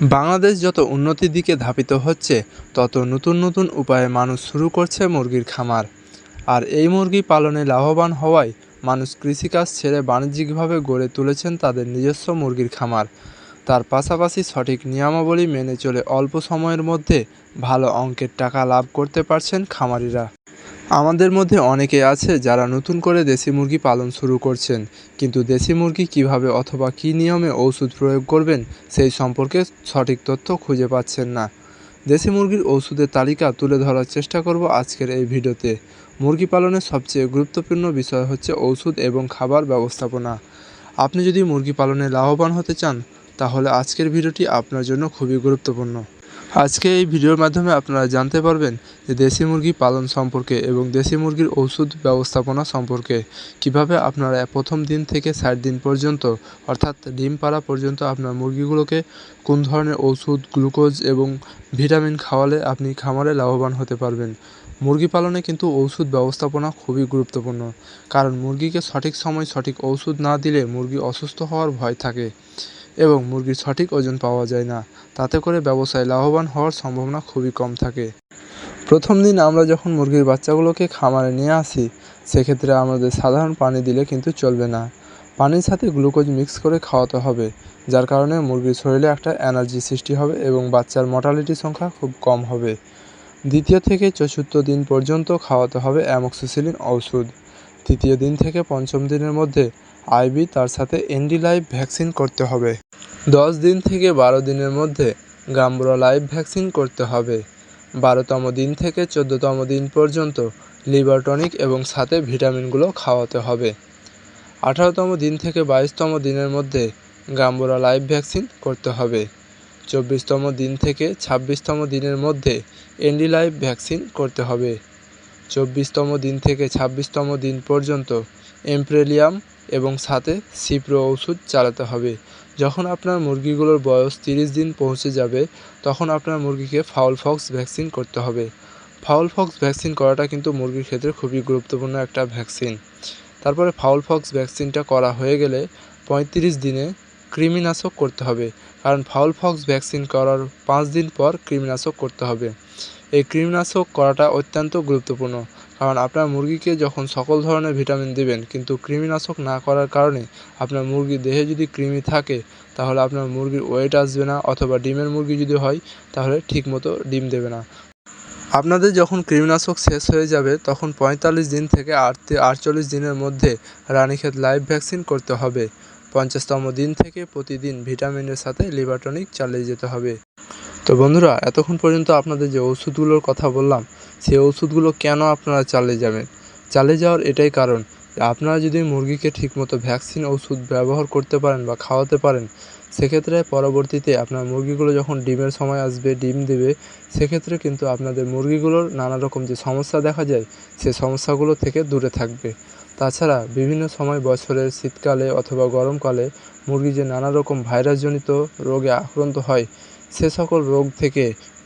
বাংলাদেশ যত উন্নতির দিকে ধাবিত হচ্ছে, তত নতুন নতুন উপায়ে মানুষ শুরু করছে মুরগির খামার। আর এই মুরগি পালনে লাভবান হওয়ায় মানুষ কৃষিকাজ ছেড়ে বাণিজ্যিকভাবে গড়ে তুলেছেন তাদের নিজস্ব মুরগির খামার। তার পাশাপাশি সঠিক নিয়মাবলী মেনে চলে অল্প সময়ের মধ্যে ভালো অঙ্কের টাকা লাভ করতে পারছেন খামারিরা। আমাদের মধ্যে অনেকে আছে যারা নতুন করে দেশি মুরগি পালন শুরু করছেন। কিন্তু দেশি মুরগি কীভাবে অথবা কী নিয়মে ওষুধ প্রয়োগ করবেন, সেই সম্পর্কে সঠিক তথ্য খুঁজে পাচ্ছেন না। দেশি মুরগির ওষুধের তালিকা তুলে ধরার চেষ্টা করব আজকের এই ভিডিওতে। মুরগি পালনের সবচেয়ে গুরুত্বপূর্ণ বিষয় হচ্ছে ওষুধ এবং খাবার ব্যবস্থাপনা। আপনি যদি মুরগি পালনে লাভবান হতে চান, তাহলে আজকের ভিডিওটি আপনার জন্য খুবই গুরুত্বপূর্ণ। আজকে এই ভিডিওর মাধ্যমে আপনারা জানতে পারবেন যে দেশি মুরগি পালন সম্পর্কে এবং দেশি মুরগির ওষুধ ব্যবস্থাপনা সম্পর্কে। কীভাবে আপনারা প্রথম দিন থেকে ষাট দিন পর্যন্ত, অর্থাৎ ডিম পাড়া পর্যন্ত আপনার মুরগিগুলোকে কোন ধরনের ওষুধ গ্লুকোজ এবং ভিটামিন খাওয়ালে আপনি খামারে লাভবান হতে পারবেন। মুরগি পালনে কিন্তু ওষুধ ব্যবস্থাপনা খুবই গুরুত্বপূর্ণ, কারণ মুরগিকে সঠিক সময় সঠিক ওষুধ না দিলে মুরগি অসুস্থ হওয়ার ভয় থাকে। এবং মুরগির সঠিক ওজন পাওয়া যায় না। তাতে করে ব্যবসায় লাভবান হওয়ার সম্ভাবনা খুবই কম থাকে। প্রথম দিন আমরা যখন মুরগির বাচ্চাগুলোকে খামারে নিয়ে আসি, সেক্ষেত্রে আমাদের সাধারণ পানি দিলে কিন্তু চলবে না। পানির সাথে গ্লুকোজ মিক্স করে খাওয়াতে হবে, যার কারণে মুরগির শরীরে একটা এনার্জি সৃষ্টি হবে এবং বাচ্চার মর্টালিটি সংখ্যা খুব কম হবে। দ্বিতীয় থেকে চতুর্থ দিন পর্যন্ত খাওয়াতে হবে অ্যামক্সিসিলিন ওষুধ তৃতীয় দিন থেকে পঞ্চম দিনের মধ্যে আইবি তার সাথে এন্ডিলাইভ ভ্যাকসিন করতে হবে। দশ দিন থেকে বারো দিনের মধ্যে গাম্বুরা লাইভ ভ্যাকসিন করতে হবে। বারোতম দিন থেকে চোদ্দোতম দিন পর্যন্ত লিভার টনিক এবং সাথে ভিটামিনগুলো খাওয়াতে হবে। আঠারোতম দিন থেকে বাইশতম দিনের মধ্যে গাম্বুরা লাইভ ভ্যাকসিন করতে হবে। চব্বিশতম দিন থেকে ছাব্বিশতম দিনের মধ্যে এন্ডিলাইভ ভ্যাকসিন করতে হবে। চব্বিশতম দিন থেকে ছাব্বিশতম দিন পর্যন্ত এমপ্রেলিয়াম এবং সাথে সিপ্রো ওষুধ চালাতে হবে। যখন আপনার মুরগিগুলোর বয়স তিরিশ দিন পৌঁছে যাবে, তখন আপনার মুরগিকে ফাউল ফক্স ভ্যাকসিন করতে হবে। ফাউল ফক্স ভ্যাকসিন করাটা কিন্তু মুরগির ক্ষেত্রে খুবই গুরুত্বপূর্ণ একটা ভ্যাকসিন। তারপরে ফাউল ফক্স ভ্যাকসিনটা করা হয়ে গেলে পঁয়ত্রিশ দিনে কৃমিনাশক করতে হবে। কারণ ফাউল ফক্স ভ্যাকসিন করার পাঁচ দিন পর কৃমিনাশক করতে হবে। এই কৃমিনাশক করাটা অত্যন্ত গুরুত্বপূর্ণ। কারণ আপনার মুরগিকে যখন সকল ধরনের ভিটামিন দেবেন, কিন্তু কৃমিনাশক না করার কারণে আপনার মুরগির দেহে যদি কৃমি থাকে, তাহলে আপনার মুরগির ওয়েট আসবে না, অথবা ডিমের মুরগি যদি হয়, তাহলে ঠিকমতো ডিম দেবে না। আপনাদের যখন কৃমিনাশক শেষ হয়ে যাবে, তখন পঁয়তাল্লিশ দিন থেকে আট আটচল্লিশ দিনের মধ্যে রানীক্ষেত লাইভ ভ্যাকসিন করতে হবে। পঞ্চাশতম দিন থেকে প্রতিদিন ভিটামিনের সাথে লিভার টনিক চালিয়ে যেতে হবে। তো বন্ধুরা, এতক্ষণ পর্যন্ত আপনাদের যে ওষুধগুলোর কথা বললাম সেই ওষুধগুলো কেন আপনারা চালিয়ে যাবেন? চালিয়ে যাওয়ার এটাই কারণ। আপনারা যদি মুরগিকে ঠিকমতো ভ্যাকসিন ওষুধ ব্যবহার করতে পারেন বা খাওয়াতে পারেন, সেক্ষেত্রে পরবর্তীতে আপনার মুরগিগুলো যখন ডিমের সময় আসবে, ডিম দেবে, সেক্ষেত্রে কিন্তু আপনাদের মুরগিগুলোর নানা রকম যে সমস্যা দেখা যায়, সে সমস্যাগুলো থেকে দূরে থাকবে। তাছাড়া বিভিন্ন সময় বছরের শীতকালে অথবা গরমকালে মুরগি যে নানা রকম ভাইরাসজনিত রোগে আক্রান্ত হয় সে সকল রোগ থেকে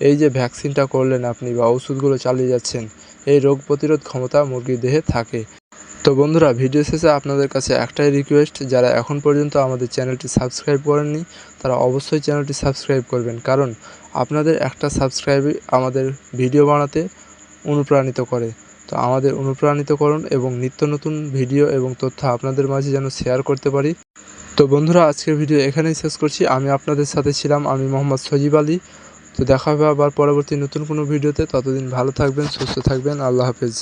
এই যে ভ্যাকসিনটা করলেন আপনি বা ওষুধগুলো চালিয়ে যাচ্ছেন, এই রোগ প্রতিরোধ ক্ষমতা মুরগির দেহে থাকে। তো বন্ধুরা, ভিডিও শেষে আপনাদের কাছে একটাই রিকোয়েস্ট যারা এখন পর্যন্ত আমাদের চ্যানেলটি সাবস্ক্রাইব করেননি, তারা অবশ্যই চ্যানেলটি সাবস্ক্রাইব করবেন। কারণ আপনাদের একটা সাবস্ক্রাইবই আমাদের ভিডিও বানাতে অনুপ্রাণিত করে। তো আমাদের অনুপ্রাণিত করুন এবং নিত্য নতুন ভিডিও এবং তথ্য আপনাদের মাঝে যেন শেয়ার করতে পারি। তো বন্ধুরা, আজকের ভিডিও এখানেই শেষ করছি। আমি আপনাদের সাথে ছিলাম আমি মোহাম্মদ সজিব আলী। তো দেখা হবে আবার পরবর্তী নতুন কোনো ভিডিওতে। ততদিন ভালো থাকবেন, সুস্থ থাকবেন। আল্লাহ হাফেজ।